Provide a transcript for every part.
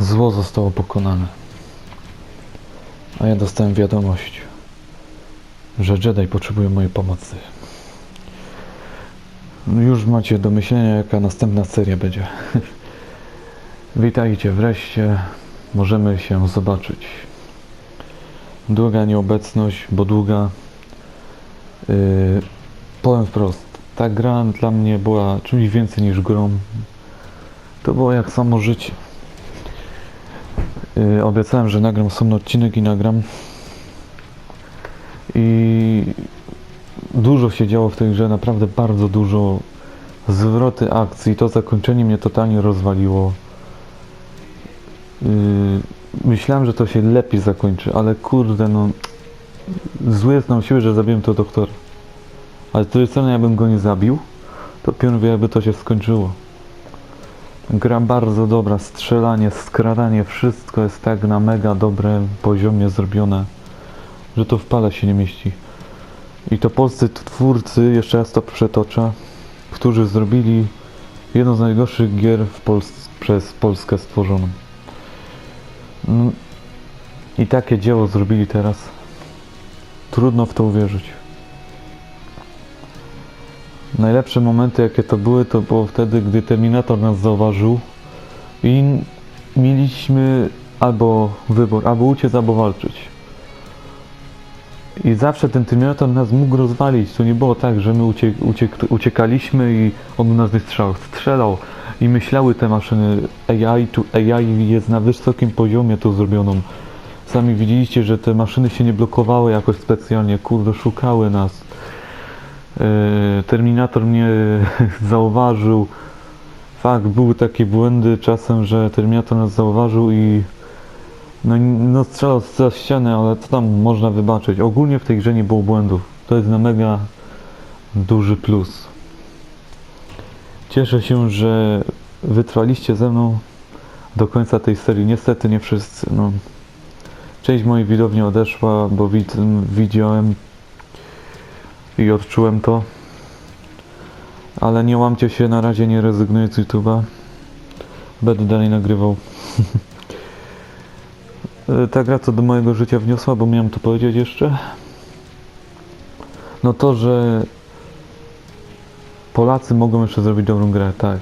Zło zostało pokonane. A ja dostałem wiadomość, że Jedi potrzebują mojej pomocy. No Już macie do myślenia, jaka następna seria będzie. Witajcie, wreszcie możemy się zobaczyć. Długa nieobecność, bo długa. Yy, powiem wprost, ta gra dla mnie była czymś więcej niż grą. To było jak samo życie. Yy, obiecałem, że nagram osobny odcinek i nagram. I dużo się działo w tej grze, naprawdę bardzo dużo. Zwroty akcji, to zakończenie mnie totalnie rozwaliło. Yy, myślałem, że to się lepiej zakończy, ale kurde, no. Zły na siebie, że zabiłem to doktora. Ale z drugiej strony, jakbym go nie zabił, to pion wie, jakby to się skończyło. Gra bardzo dobra, strzelanie, skradanie, wszystko jest tak na mega dobrym poziomie zrobione, że to w pale się nie mieści. I to polscy twórcy, jeszcze raz to przetoczę, którzy zrobili jedną z najgorszych gier w Pols- przez Polskę stworzoną. Mm, I takie dzieło zrobili teraz. Trudno w to uwierzyć. Najlepsze momenty, jakie to były, to było wtedy, gdy Terminator nas zauważył i mieliśmy albo wybór, albo uciec, albo walczyć. I zawsze ten Terminator nas mógł rozwalić. To nie było tak, że my uciek, uciek, uciekaliśmy i on nas nie strzelał. I myślały te maszyny. AI, tu, AI jest na wysokim poziomie tu zrobioną. Sami widzieliście, że te maszyny się nie blokowały jakoś specjalnie. Kurde, szukały nas. Yy, Terminator mnie zauważył. Fakt, były takie błędy czasem, że Terminator nas zauważył i no, no strzelał za ścianę, ale co tam można wybaczyć? Ogólnie w tej grze nie było błędów. To jest na mega duży plus. Cieszę się, że wytrwaliście ze mną do końca tej serii. Niestety nie wszyscy. No. Część mojej widowni odeszła, bo wid widziałem i odczułem to. Ale nie łamcie się, na razie nie rezygnuję z YouTube'a. Będę dalej nagrywał. Ta gra co do mojego życia wniosła, bo miałem to powiedzieć jeszcze. No to, że Polacy mogą jeszcze zrobić dobrą grę, tak.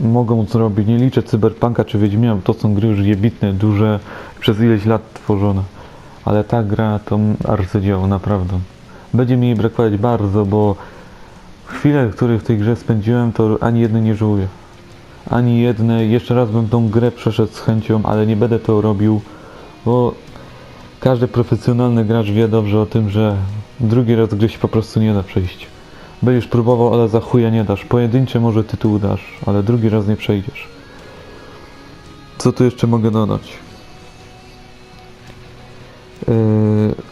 Mogą zrobić, nie liczę Cyberpunka czy Wiedźmina, to są gry już jebitne, duże, przez ileś lat tworzone. Ale ta gra to arcydzieło, naprawdę. Będzie mi brakować bardzo, bo chwile, które w tej grze spędziłem, to ani jednej nie żałuję. Ani jednej. Jeszcze raz bym tą grę przeszedł z chęcią, ale nie będę to robił, bo każdy profesjonalny gracz wie dobrze o tym, że drugi raz gdzieś po prostu nie da przejść. Będziesz próbował, ale za chuja nie dasz. Pojedyncze może tytuł dasz, ale drugi raz nie przejdziesz. Co tu jeszcze mogę dodać? Yy...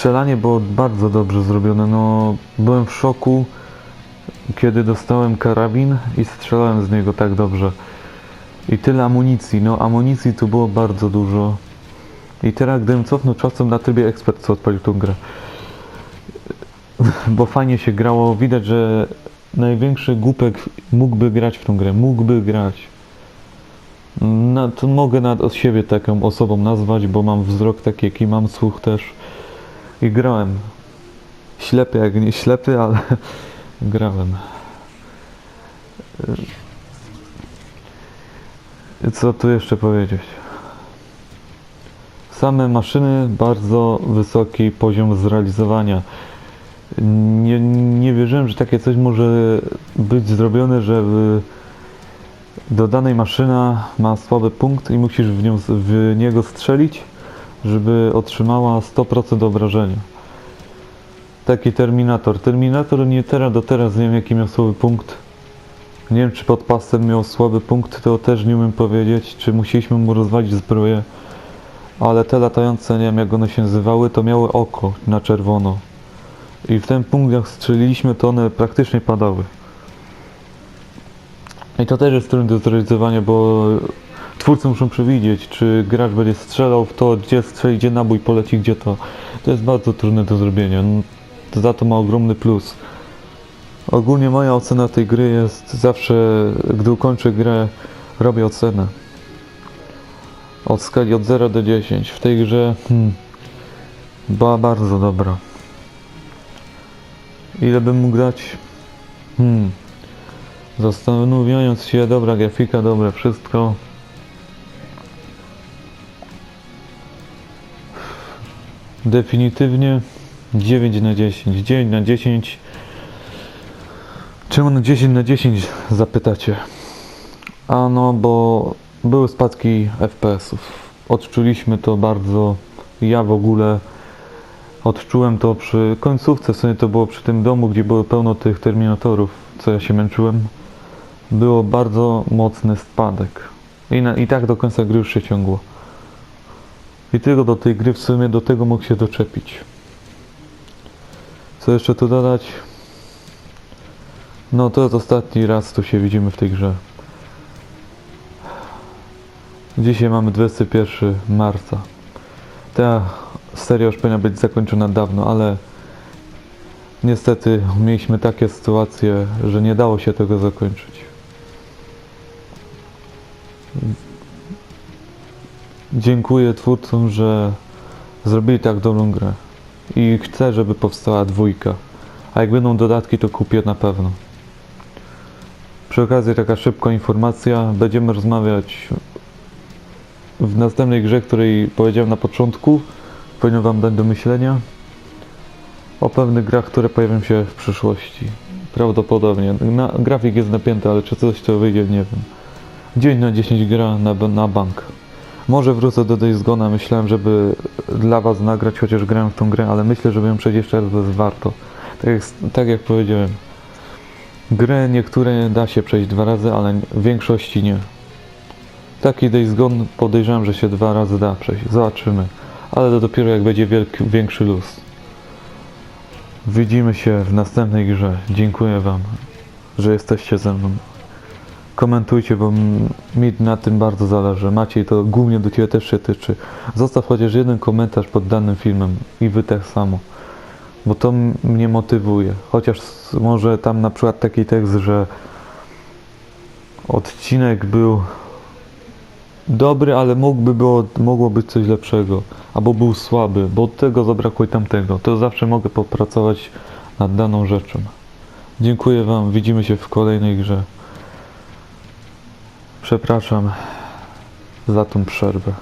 Strzelanie było bardzo dobrze zrobione. No, byłem w szoku, kiedy dostałem karabin i strzelałem z niego tak dobrze. I tyle amunicji. No, amunicji tu było bardzo dużo. I teraz, gdybym cofnął czasem na trybie ekspert, co odpalił tą grę. Bo fajnie się grało. Widać, że największy głupek mógłby grać w tą grę. Mógłby grać. No, to mogę nad od siebie taką osobą nazwać, bo mam wzrok taki, jaki mam, słuch też. I grałem. Ślepy jak nie ślepy, ale grałem. Y, Co tu jeszcze powiedzieć? Same maszyny, bardzo wysoki poziom zrealizowania. Nie, nie wierzyłem, że takie coś może być zrobione, że w- do danej maszyna ma słaby punkt i musisz w, nią, w niego strzelić, żeby otrzymała 100% obrażenia. Taki Terminator. Terminator nie teraz do teraz nie wiem jaki miał słaby punkt. Nie wiem czy pod pasem miał słaby punkt, to też nie umiem powiedzieć, czy musieliśmy mu rozwalić zbroję. Ale te latające, nie wiem jak one się nazywały, to miały oko na czerwono. I w ten punkt jak strzeliliśmy, to one praktycznie padały. I to też jest trudne do zrealizowania, bo twórcy muszą przewidzieć, czy gracz będzie strzelał w to, gdzie strzeli, gdzie nabój poleci, gdzie to. To jest bardzo trudne do zrobienia. No, za to ma ogromny plus. Ogólnie moja ocena tej gry jest zawsze, gdy ukończę grę, robię ocenę. Od skali od 0 do 10. W tej grze hmm, była bardzo dobra. Ile bym mógł dać? Hmm. Zastanawiając się, dobra grafika, dobre wszystko. Definitywnie 9 na 10. 9 na 10. Czemu na 10 na 10 zapytacie? Ano, bo były spadki FPS-ów. Odczuliśmy to bardzo. Ja w ogóle odczułem to przy końcówce. W sumie to było przy tym domu, gdzie było pełno tych terminatorów, co ja się męczyłem. Było bardzo mocny spadek. I, na, I tak do końca gry już się ciągło. I tylko do tej gry w sumie do tego mógł się doczepić. Co jeszcze tu dodać? No to jest ostatni raz tu się widzimy w tej grze. Dzisiaj mamy 21 marca. Ta seria już powinna być zakończona dawno, ale niestety mieliśmy takie sytuacje, że nie dało się tego zakończyć. Dziękuję twórcom, że zrobili tak dobrą grę. I chcę, żeby powstała dwójka. A jak będą dodatki, to kupię na pewno. Przy okazji taka szybka informacja. Będziemy rozmawiać w następnej grze, której powiedziałem na początku. Powinno Wam dać do myślenia. O pewnych grach, które pojawią się w przyszłości. Prawdopodobnie. Na, grafik jest napięty, ale czy coś to wyjdzie, nie wiem. 9 na 10 gra na, na bank. Może wrócę do Days. Myślałem, żeby dla Was nagrać, chociaż grałem w tą grę, ale myślę, żeby ją przejść jeszcze raz, warto. Tak jak, tak jak powiedziałem. Grę niektóre da się przejść dwa razy, ale w większości nie. Taki Days Gone podejrzewam, że się dwa razy da przejść. Zobaczymy. Ale to dopiero jak będzie wielki, większy luz. Widzimy się w następnej grze. Dziękuję Wam, że jesteście ze mną. Komentujcie, bo mi na tym bardzo zależy. Maciej, to głównie do Ciebie też się tyczy. Zostaw chociaż jeden komentarz pod danym filmem i Wy tak samo. Bo to mnie motywuje. Chociaż może tam na przykład taki tekst, że odcinek był dobry, ale mógłby było, mogło być coś lepszego. Albo był słaby, bo tego zabrakło i tamtego. To zawsze mogę popracować nad daną rzeczą. Dziękuję Wam. Widzimy się w kolejnej grze. Przepraszam za tą przerwę.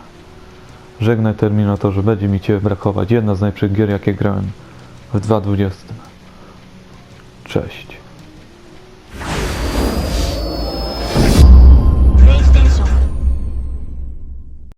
Żegnaj Terminatorze, będzie mi Cię brakować. Jedna z najlepszych gier, jakie grałem w 2020. Cześć.